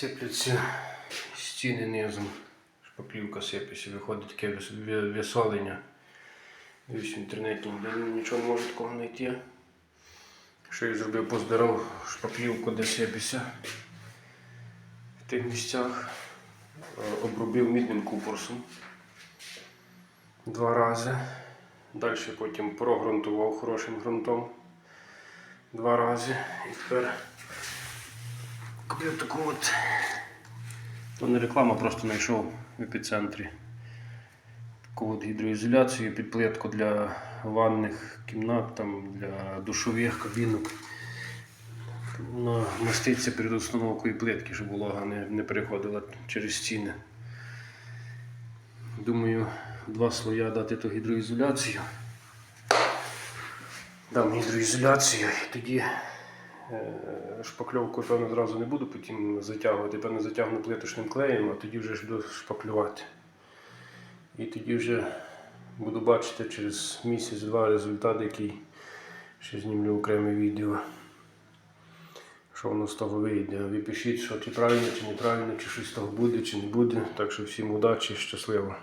Сипляться стіни низом. Шпаклівка сипеться, виходить таке вис- висолення. Дивлюсь в інтернеті ніде нічого не можу такого знайти. Що я зробив, позбирав шпаклівку, де сипеться в тих місцях. Е, Обробив мідним купорсом два рази. Далі потім прогрунтував хорошим ґрунтом два рази. І тепер купив таку от. То не реклама, просто знайшов в епіцентрі. Таку от гідроізоляцію під плитку для ванних кімнат, там, для душових кабінок. Ну, маститься перед установкою плитки, щоб волога не, не переходила через стіни. Думаю, два слоя дати ту гідроізоляцію. Дам гідроізоляцію і тоді е, шпакльовку певно зразу не буду потім затягувати, певно затягну плиточним клеєм, а тоді вже ж буду шпаклювати. І тоді вже буду бачити через місяць-два результат, який ще знімлю окреме відео. Що воно з того вийде. Ви пишіть, що чи правильно, чи неправильно, чи щось з того буде, чи не буде. Так що всім удачі, щасливо.